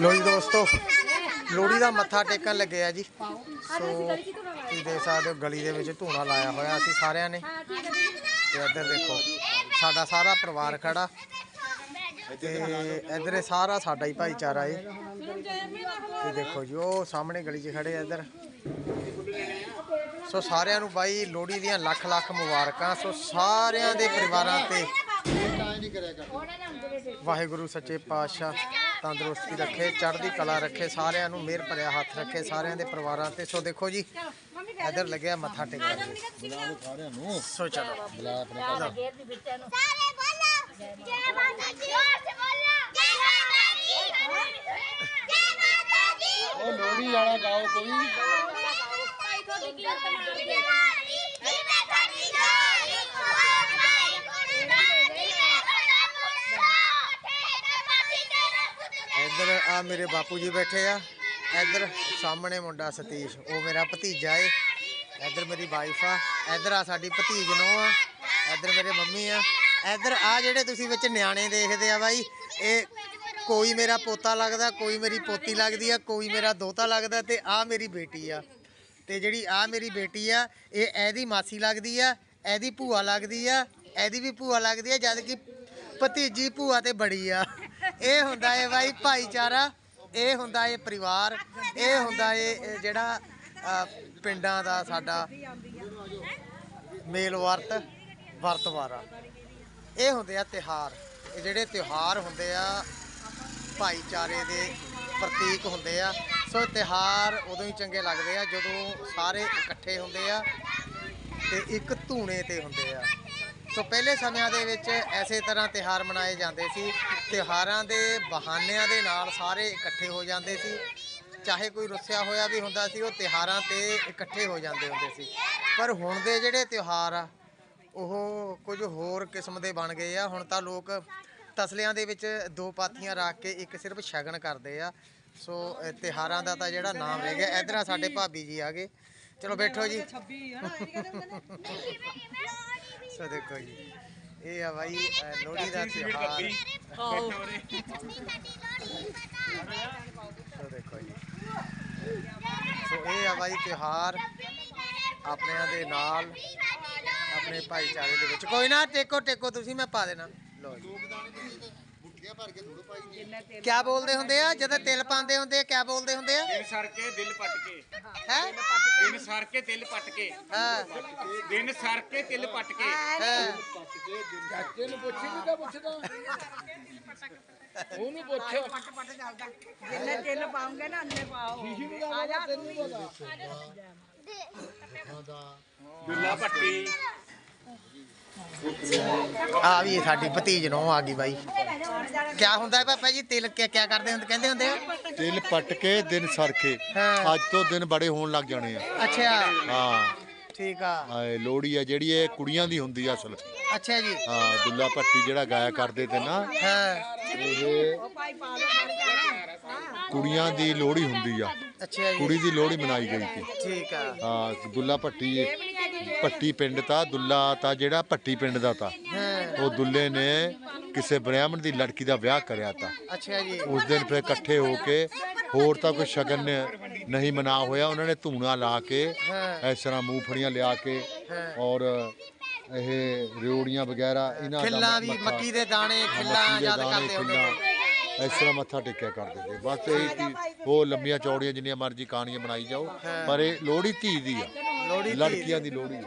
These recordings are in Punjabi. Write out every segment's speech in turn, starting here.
ਲੋ ਜੀ ਦੋਸਤੋ ਲੋਹੜੀ ਦਾ ਮੱਥਾ ਟੇਕਣ ਲੱਗੇ ਆ ਜੀ। ਸੋ ਤੁਸੀਂ ਦੇਖ ਸਕਦੇ ਹੋ ਗਲੀ ਦੇ ਵਿੱਚ ਧੂਣਾ ਲਾਇਆ ਹੋਇਆ ਅਸੀਂ ਸਾਰਿਆਂ ਨੇ। ਤੇ ਇੱਧਰ ਦੇਖੋ ਸਾਡਾ ਸਾਰਾ ਪਰਿਵਾਰ ਖੜਾ। ਤੇ ਇੱਧਰ ਇਹ ਸਾਰਾ ਸਾਡਾ ਹੀ ਭਾਈਚਾਰਾ ਏ। ਤੇ ਦੇਖੋ ਜੀ ਉਹ ਸਾਹਮਣੇ ਗਲੀ 'ਚ ਖੜੇ ਆ ਇੱਧਰ। ਸੋ ਸਾਰਿਆਂ ਨੂੰ ਬਾਈ ਲੋਹੜੀ ਦੀਆਂ ਲੱਖ ਲੱਖ ਮੁਬਾਰਕਾਂ। ਸੋ ਸਾਰਿਆਂ ਦੇ ਪਰਿਵਾਰਾਂ ਤੇ ਵਾਹਿਗੁਰੂ ਸੱਚੇ ਪਾਤਸ਼ਾਹ। ਤੰਦਰੁਸਤੀ ਰੱਖੇ ਚੜ੍ਹਦੀ ਕਲਾ ਰੱਖੇ ਸਾਰਿਆਂ ਨੂੰ ਮਿਹਰ ਭਰਿਆ ਹੱਥ ਰੱਖੇ ਸਾਰਿਆਂ ਦੇ ਪਰਿਵਾਰਾਂ ਤੇ। ਸੋ ਦੇਖੋ ਜੀ ਇੱਧਰ ਲੱਗਿਆ ਮੱਥਾ ਟੇਕਣ। ਸਾਰਿਆਂ ਨੂੰ। ਸੋ ਚਲੋ। ਬੁਲਾ ਆਪਣੇ ਘਰ। ਸਾਰੇ ਬੋਲੋ। ਜੈ ਮਾਤਾ ਦੀ। ਜੋਰ ਸੇ ਬੋਲੋ। ਜੈ ਮਾਤਾ ਦੀ। ਜੈ ਮਾਤਾ ਦੀ। ਉਹ ਲੋਹੜੀ ਵਾਲਾ ਗਾਓ ਕੋਈ। ਭਾਈ ਤੁਹਾਡੀ ਕੀ ਮਾਰਦੀ ਹੈ ਜਿਵੇਂ ਸਾਡੀ ਗਾਈ ਮਾਈ ਕੁੜਨਾ ਜਿਵੇਂ ਸਾਡਾ ਮੁੰਡਾ ਤੇ ਮਾਸੀ ਤੇਰਾ ਪੁੱਤ ਇੱਧਰ ਆ ਮੇਰੇ ਬਾਪੂ ਜੀ ਬੈਠੇ ਆ। ਇੱਧਰ ਸਾਹਮਣੇ ਮੁੰਡਾ ਸਤੀਸ਼, ਉਹ ਮੇਰਾ ਭਤੀਜਾ ਏ। ਇੱਧਰ ਮੇਰੀ ਵਾਈਫ ਆ। ਇੱਧਰ ਆ ਸਾਡੀ ਭਤੀਜ ਨੂੰ ਆ। ਇੱਧਰ ਮੇਰੇ ਮੰਮੀ ਆ। ਇੱਧਰ ਆ ਜਿਹੜੇ ਤੁਸੀਂ ਵਿੱਚ ਨਿਆਣੇ ਦੇਖਦੇ ਆ ਬਾਈ, ਇਹ ਕੋਈ ਮੇਰਾ ਪੋਤਾ ਲੱਗਦਾ, ਕੋਈ ਮੇਰੀ ਪੋਤੀ ਲੱਗਦੀ ਆ, ਕੋਈ ਮੇਰਾ ਦੋਤਾ ਲੱਗਦਾ ਤੇ ਆ ਮੇਰੀ ਬੇਟੀ ਆ। ਤੇ ਜਿਹੜੀ ਆ ਮੇਰੀ ਬੇਟੀ ਆ, ਇਹ ਇਹਦੀ ਮਾਸੀ ਲੱਗਦੀ ਆ, ਇਹਦੀ ਭੂਆ ਲੱਗਦੀ ਆ, ਇਹਦੀ ਵੀ ਭੂਆ ਲੱਗਦੀ ਆ, ਜਦ ਕਿ ਭਤੀਜੀ ਭੂਆ ਤੇ ਬੜੀ ਆ। ਇਹ ਹੁੰਦਾ ਏ ਬਾਈ ਭਾਈਚਾਰਾ, ਇਹ ਹੁੰਦਾ ਏ ਪਰਿਵਾਰ, ਇਹ ਹੁੰਦਾ ਏ ਜਿਹੜਾ ਪਿੰਡਾਂ ਦਾ ਸਾਡਾ ਮੇਲ ਵਰਤ ਵਰਤਵਾਰਾ ਇਹ ਹੁੰਦੇ ਆ ਤਿਹਾਰ ਇਹ ਜਿਹੜੇ ਤਿਉਹਾਰ ਹੁੰਦੇ ਆ, ਭਾਈਚਾਰੇ ਦੇ ਪ੍ਰਤੀਕ ਹੁੰਦੇ ਆ। ਸੋ ਤਿਹਾਰ ਉਦੋਂ ਹੀ ਚੰਗੇ ਲੱਗਦੇ ਆ, ਜਦੋਂ ਸਾਰੇ ਇਕੱਠੇ ਹੁੰਦੇ ਆ ਤੇ ਇੱਕ ਧੂਣੇ ਤੇ ਹੁੰਦੇ ਆ। ਸੋ ਪਹਿਲੇ ਸਮਿਆਂ ਦੇ ਵਿੱਚ ਐਸੇ ਤਰ੍ਹਾਂ ਤਿਹਾਰ ਮਨਾਏ ਜਾਂਦੇ ਸੀ। ਤਿਹਾਰਾਂ ਦੇ ਬਹਾਨਿਆਂ ਦੇ ਨਾਲ ਸਾਰੇ ਇਕੱਠੇ ਹੋ ਜਾਂਦੇ ਸੀ। ਚਾਹੇ ਕੋਈ ਰੁੱਸਿਆ ਹੋਇਆ ਵੀ ਹੁੰਦਾ ਸੀ, ਉਹ ਤਿਹਾਰਾਂ ਤੇ ਇਕੱਠੇ ਹੋ ਜਾਂਦੇ ਹੁੰਦੇ ਸੀ। ਪਰ ਹੁਣ ਦੇ ਜਿਹੜੇ ਤਿਉਹਾਰ ਆ, ਉਹ ਕੁਝ ਹੋਰ ਕਿਸਮ ਦੇ ਬਣ ਗਏ ਆ। ਹੁਣ ਤਾਂ ਲੋਕ ਤਸਲਿਆਂ ਦੇ ਵਿੱਚ ਦੋ ਪਾਥੀਆਂ ਰੱਖ ਕੇ ਇੱਕ ਸਿਰਫ ਸ਼ਗਨ ਕਰਦੇ ਆ। ਸੋ ਇਹ ਤਿਉਹਾਰਾਂ ਦਾ ਤਾਂ ਜਿਹੜਾ ਨਾਮ ਰਹਿ ਗਿਆ, ਇਧਰ ਸਾਡੇ ਭਾਬੀ ਜੀ ਆ ਗਏ। ਚਲੋ ਬੈਠੋ ਜੀ। ਸੋ ਦੇਖੋ ਜੀ। ਇਹ ਆ ਬਾਈ ਅ, ਲੋਹੜੀ ਦਾ ਤਿਉਹਾਰ। ਸੋ ਦੇਖੋ ਜੀ। ਸੋ ਇਹ ਆ ਬਾਈ ਤਿਉਹਾਰ ਆਪਣਿਆਂ ਦੇ ਨਾਲ ਆਪਣੇ ਭਾਈਚਾਰੇ ਦੇ ਵਿੱਚ। ਕੋਈ ਨਾ ਟੇਕੋ ਟੇਕੋ ਤੁਸੀਂ ਮੈਂ ਪਾ ਦੇਣਾ। ਲੋ ਜੀ। ਬੁੱਟੀਆਂ ਭਰ ਕੇ ਥੋੜੋ ਪਾਈ ਦੀ ਕਿਆ ਬੋਲਦੇ ਹੁੰਦੇ ਆ? ਜਦੋਂ ਤਿਲ ਪਾਉਂਦੇ ਹੁੰਦੇ ਆ ਕਿਆ ਬੋਲਦੇ ਹੁੰਦੇ ਆ? ਦਿਨ ਸਰ ਕੇ ਦਿਲ ਪਟ ਕੇ ਹੈ? ਦਿਨ ਸਰ ਕੇ ਦਿਲ ਪਟ ਕੇ। ਹਾਂ ਦਿਨ ਸਰ ਕੇ ਦਿਲ ਪਟ ਕੇ। ਹਾਂ। ਚਾਚੇ ਨੂੰ ਪੁੱਛੀ ਵੀ ਕਾ ਪੁੱਛਦਾ। ਉਹਨੂੰ ਪੁੱਛ ਜਿੰਨੇ ਤਿੰਨ ਪਾਉਂਗੇ ਨਾ ਅੰਨੇ ਪਾਓ। ਆ ਜਾ ਤੂੰ ਵੀ। ਦੁੱਲਾ ਪੱਟੀ ਆ ਵੀ ਸਾਡੀ ਭਤੀਜ ਨੂੰ ਆ ਗਈ ਬਾਈ। ਕਿਆ ਹੁੰਦਾ ਹੈ ਪਾਪਾ ਜੀ? ਤਿਲ ਕਿਆ ਕਿਆ ਕਰਦੇ ਹੁੰਦੇ ਕਹਿੰਦੇ ਹੁੰਦੇ ਆ? ਤਿਲ ਪੱਟ ਕੇ ਦਿਨ ਸਰਕੇ ਹਾਂ। ਅੱਜ ਤੋਂ ਦਿਨ ਬੜੇ ਹੋਣ ਲੱਗ ਜਾਣੇ ਆ। ਅੱਛਾ। ਹਾਂ। ਠੀਕ ਆ। ਆਏ ਲੋਹੜੀ ਆ ਜਿਹੜੀ ਇਹ ਕੁੜੀਆਂ ਦੀ ਹੁੰਦੀ ਆ ਅਸਲ। ਅੱਛਾ ਜੀ। ਹਾਂ ਦੁੱਲਾ ਭੱਟੀ ਜਿਹੜਾ ਗਾਇਆ ਕਰਦੇ ਤੇ ਨਾ ਹਾਂ। ਇਹ ਕੁੜੀਆਂ ਦੀ ਲੋਹੜੀ ਹੁੰਦੀ ਆ। ਅੱਛਾ ਜੀ। ਕੁੜੀ ਦੀ ਲੋਹੜੀ ਮਨਾਈ ਗਈ ਸੀ। ਠੀਕ ਆ। ਹਾਂ ਦੁੱਲਾ ਭੱਟੀ ਭੱਟੀ ਪਿੰਡ ਤਾਂ ਦੁੱਲਾ ਤਾਂ ਜਿਹੜਾ ਭੱਟੀ ਪਿੰਡ ਦਾ ਤਾਂ। ਉਹ ਦੁੱਲੇ ਨੇ ਕਿਸੇ ਬ੍ਰਾਹਮਣ ਦੀ ਲੜਕੀ ਦਾ ਵਿਆਹ ਕਰਿਆ ਤਾਂ। ਅੱਛਾ ਜੀ। ਉਸ ਦਿਨ ਫਿਰ ਇਕੱਠੇ ਹੋ ਕੇ ਹੋਰ ਤਾਂ ਕੋਈ ਸ਼ਗਨ ਨਹੀਂ ਮਨਾ ਹੋਇਆ। ਉਹਨਾਂ ਨੇ ਧੂਣਾ ਲਾ ਕੇ। ਇਸ ਤਰ੍ਹਾਂ ਮੂੰਗਫਲੀਆਂ ਲਿਆ ਕੇ। ਔਰ ਇਹ ਰਿਓੜੀਆਂ ਵਗੈਰਾ ਇਹਨਾਂ ਦਾ ਖਿੱਲਾਂ ਵੀ ਮੱਕੀ ਦੇ ਦਾਣੇ ਖਿੱਲਾਂ ਯਾਦ ਕਰਦੇ ਹੁੰਦੇ ਇਸ ਤਰ੍ਹਾਂ ਮੱਥਾ ਟੇਕਿਆ ਕਰਦੇ ਸੀ। ਬਸ ਇਹ ਕਿ ਉਹ ਲੰਮੀਆਂ ਚੌੜੀਆਂ ਜਿੰਨੀਆਂ ਮਰਜ਼ੀ ਕਹਾਣੀਆਂ ਬਣਾਈ ਜਾਓ। ਪਰ ਇਹ ਲੋਹੜੀ ਧੀ ਦੀ ਆ। ਲੋਹੜੀ ਧੀ ਲੜਕੀਆਂ ਦੀ ਲੋਹੜੀ।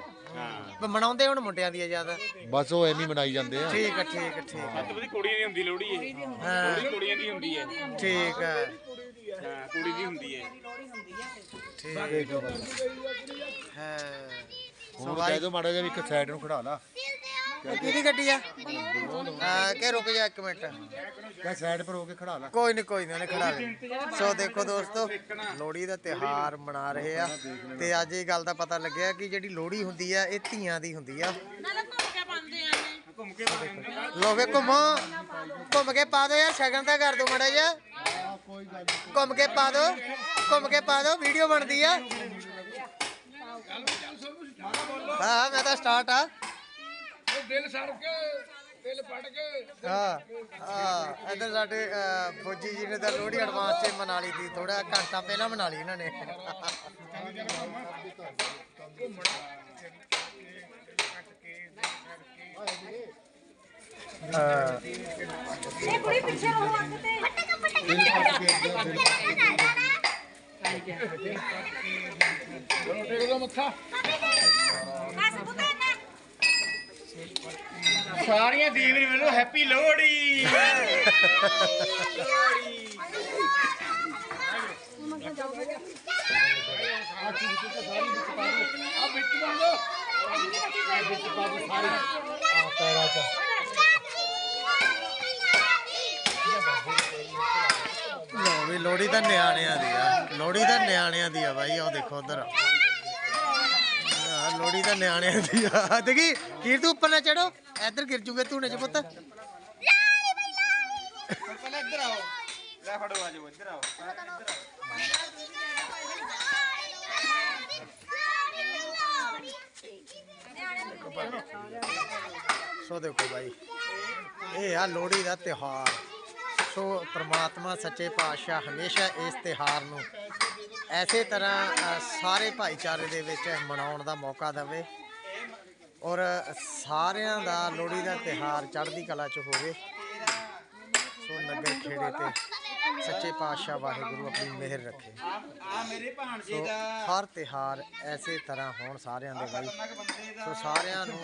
ਪ- ਮਨਾਉਂਦੇ ਹੁਣ ਮੁੰਡਿਆਂ ਦੀ ਆ ਜ਼ਿਆਦਾ। ਬਸ ਉਹ ਐਵੇਂ ਹੀ ਮਨਾਈ ਜਾਂਦੇ ਆ। ਠੀਕ ਆ ਠੀਕ ਆ ਠੀਕ ਆ। ਮਤਲਬ ਦੀ ਕੁੜੀਆਂ ਦੀ ਹੁੰਦੀ ਲੋਹੜੀ ਇਹ। ਹਾਂ। ਕੁੜੀਆਂ ਦੀ ਹੁੰਦੀ ਹੈ। ਠੀਕ ਆ। ਹਾਂ ਕੁੜੀ ਦੀ ਹੁੰਦੀ ਹੈ। ਠੀਕ ਹੈ ਹੁਣ ਕਹਿ ਦੋ ਮਾੜਾ ਜਿਹਾ ਵੀ ਇੱਕ ਸਾਈਡ ਨੂੰ ਖੜਾ ਲਾ। ਕਿਹਦੀ ਗੱਡੀ ਆ? ਹਾਂ ਕਿ ਰੁਕ ਜਾ ਇੱਕ ਮਿੰਟ। ਕਹਿ ਸਾਈਡ ਪਰ ਹੋ ਕੇ ਖੜਾ ਲਾ। ਕੋਈ ਨਹੀਂ ਕੋਈ ਨਹੀਂ ਉਹਨੇ ਖੜਾ ਲੈ ਸੋ ਦੇਖੋ ਦੋਸਤੋ ਲੋਹੜੀ ਦਾ ਤਿਹਾਰ ਮਨਾ ਰਹੇ ਆ। ਤੇ ਅੱਜ ਇਹ ਗੱਲ ਦਾ ਪਤਾ ਲੱਗਿਆ ਕਿ ਜਿਹੜੀ ਲੋਹੜੀ ਹੁੰਦੀ ਆ ਇਹ ਧੀਆਂ ਦੀ ਹੁੰਦੀ ਆ। ਘੁੰਮ ਕੇ ਪਾਉਂਦੇ ਆ ਲੋ ਵੇ ਘੁੰਮੋ। ਘੁੰਮ ਕੇ ਪਾ ਦਿਓ ਯਾਰ ਸ਼ਗਨ ਤਾਂ ਕਰ ਦਿਓ ਮੜਾ ਜਿਹਾ। ਘੁੰਮ ਕੇ ਪਾ ਦਿਓ ਘੁੰਮ ਕੇ ਪਾ ਦਿਓ ਵੀਡੀਓ ਬਣਦੀ ਆ। ਹਾਂ ਮੈਂ ਤਾਂ ਸਟਾਰਟ ਆ। ਦਿਲ ਸੜ ਕੇ ਹਾਂ ਹਾਂ ਇਧਰ ਸਾਡੇ ਅਹ, ਫੌਜੀ ਜੀ ਨੇ ਤਾਂ ਲੋਹੜੀ ਐਡਵਾਂਸ 'ਚ ਮਨਾ ਲਈ ਸੀ ਥੋੜਾ ਘੰਟਾ ਪਹਿਲਾਂ ਮਨਾ ਲਈ ਇਹਨਾਂ ਨੇ। ਅਹ, ਇਹ ਕੁੜੀ ਪਿੱਛੇ ਰਹੋ ਅੰਗ ਤੇ। ਫਟਕ ਬਸ ਪੁੱਤੇ। ਨਾ ਸਾਰੀਆਂ ਦੀਵ ਮੈਨੂੰ ਹੈਪੀ ਲੋਹੜੀ। ਲੋ ਵੀ ਲੋਹੜੀ ਤਾਂ ਨਿਆਣਿਆਂ ਦੀ ਆ। ਲੋਹੜੀ ਤਾਂ ਨਿਆਣਿਆਂ ਦੀ ਆ ਬਾਈ ਉਹ ਦੇਖੋ ਉਧਰ। ਲੋਹੜੀ ਤਾਂ ਨਿਆਣਿਆਂ ਦੀ ਆ। ਦੇਖੀ ਕੀਰ ਤੂੰ ਉੱਪਰ ਨਾ ਚੜੋ ਇੱਧਰ ਗਿਰ ਜੂਗੇ ਧੂਣੇ ਚ ਪੁੱਤ। ਪਹਿਲਾਂ ਇੱਧਰ ਆਓ ਲੈ ਫੜੋ ਆਜੋ ਇੱਧਰ ਆਓ ਸੋ ਦੇਖੋ ਭਾਈ ਇਹ ਆ ਲੋਹੜੀ ਦਾ ਤਿਉਹਾਰ। ਸੋ ਪ੍ਰਮਾਤਮਾ ਸੱਚੇ ਪਾਤਸ਼ਾਹ ਹਮੇਸ਼ਾ ਇਸ ਤਿਉਹਾਰ ਨੂੰ ਐਸੇ ਤਰ੍ਹਾਂ ਸਾਰੇ ਭਾਈਚਾਰੇ ਦੇ ਵਿੱਚ ਮਨਾਉਣ ਦਾ ਮੌਕਾ ਦੇਵੇ। ਔਰ ਸਾਰਿਆਂ ਦਾ ਲੋਹੜੀ ਦਾ ਤਿਉਹਾਰ ਚੜ੍ਹਦੀ ਕਲਾ 'ਚ ਹੋਵੇ। ਸੋ ਨਗਰ ਖੇੜੇ ਤੇ ਸੱਚੇ ਪਾਤਸ਼ਾਹ ਵਾਹਿਗੁਰੂ ਆਪਣੀ ਮਿਹਰ ਰੱਖੇ। ਆ ਮੇਰੇ ਭਾਣਜੇ ਸੋ ਦਾ ਹਰ ਤਿਉਹਾਰ ਐਸੇ ਤਰ੍ਹਾਂ ਹੋਣ ਸਾਰਿਆਂ ਦੇ ਬਾਈ ਸੋ ਸਾਰਿਆਂ ਨੂੰ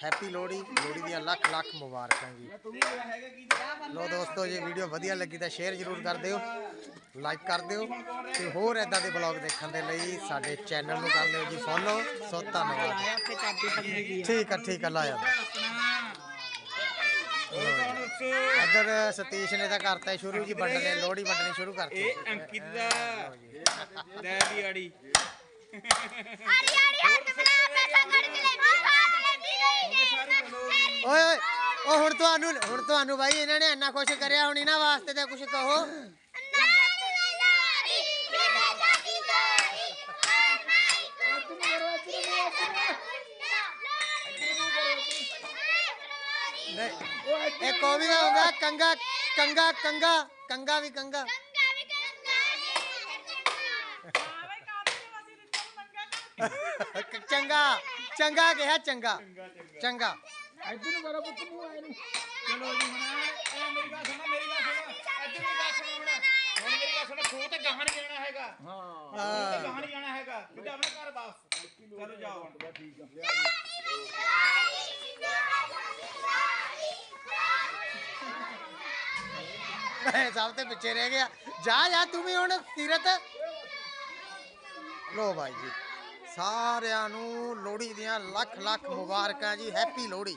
ਹੈਪੀ ਲੋਹੜੀ ਲੋਹੜੀ ਦੀਆਂ ਲੱਖ ਲੱਖ ਮੁਬਾਰਕਾਂ ਜੀ। ਲੋ ਦੋਸਤੋ ਜੇ ਵੀਡੀਓ ਵਧੀਆ ਲੱਗੀ ਤਾਂ ਸ਼ੇਅਰ ਜ਼ਰੂਰ ਕਰ ਦਿਓ ਲਾਈਕ ਕਰ ਦਿਓ ਤੇ ਹੋਰ ਐਦਾਂ ਦੇ ਵਲੌਗ ਦੇਖਣ ਦੇ ਲਈ ਸਾਡੇ ਚੈਨਲ ਨੂੰ ਕਰ ਲਿਓ ਜੀ ਫੋਲੋ ਸੋ ਧੰਨਵਾਦ। ਠੀਕ ਆ ਠੀਕ ਆ ਲਾਇਆ ਇੱਧਰ ਸਤੀਸ਼ ਨੇ ਤਾਂ ਕਰਤਾ ਸ਼ੁਰੂ ਜੀ ਵੰਡਣੇ ਲੋਹੜੀ ਵੰਡਣੀ ਸ਼ੁਰੂ ਕਰਤੀ। ਇਹ ਅੰਕਿਤ ਦਾ ਲੈ ਦੀ ਆੜੀ ਆੜੀ ਆੜੀ ਹੱਥ ਬਣਾ ਪੈਸਾ ਕੱਢ ਕੇ ਲੈ ਉਹ ਬਾਤ ਲੱਗੀ ਗਈ ਓਏ ਓਏ ਉਹ ਹੁਣ ਤੁਹਾਨੂੰ ਹੁਣ ਤੁਹਾਨੂੰ ਬਾਈ ਇਹਨਾਂ ਨੇ ਇੰਨਾ ਕੁਛ ਕਰਿਆ ਹੁਣ ਇਹਨਾਂ ਵਾਸਤੇ ਤਾਂ ਕੁਝ ਕਹੋ। ਨਹੀਂ ਇਹ ਕੋ ਵੀ ਨਾ ਹੁੰਦਾ ਕੰਗਾ ਕੰਗਾ ਕੰਗਾ ਕੰਗਾ ਵੀ ਕੰਗਾ? ਚੰਗਾ ਚੰਗਾ ਕਿਹਾ ਚੰਗਾ ਚੰਗਾ। ਚਲੋ ਜੀ ਹੁਣ ਇਹ ਮੇਰੀ ਗੱਲ ਸੁਣੋ ਮੇਰੀ ਗੱਲ ਸੁਣੋ। ਇੱਧਰ ਮੇਰੀ ਗੱਲ ਸੁਣੋ ਹੁਣ। ਹੁਣ ਮੇਰੀ ਗੱਲ ਸੁਣੋ ਖੂਹ ਤੇ ਗਾਹਾਂ ਨਹੀਂ ਜਾਣਾ ਹੈਗਾ। ਹਾਂ। ਹਾਂ ਗਾਹਾਂ ਨਹੀਂ ਜਾਣਾ ਹੈਗਾ। ਸਿੱਧਾ ਆਪਣੇ ਘਰ ਵਾਪਸ। ਚਲੋ ਜਾਓ। ਹੁਣ ਠੀਕ ਆ ਮੈਂ ਸਭ ਤੋਂ ਪਿੱਛੇ ਰਹਿ ਗਿਆ। ਜਾ ਜਾ ਤੂੰ ਵੀ ਹੁਣ ਤੀਰਤ ਲੋ ਭਾਈ ਜੀ ਸਾਰਿਆਂ ਨੂੰ ਲੋਹੜੀ ਦੀਆਂ ਲੱਖ ਲੱਖ ਮੁਬਾਰਕਾਂ ਜੀ ਹੈਪੀ ਲੋਹੜੀ।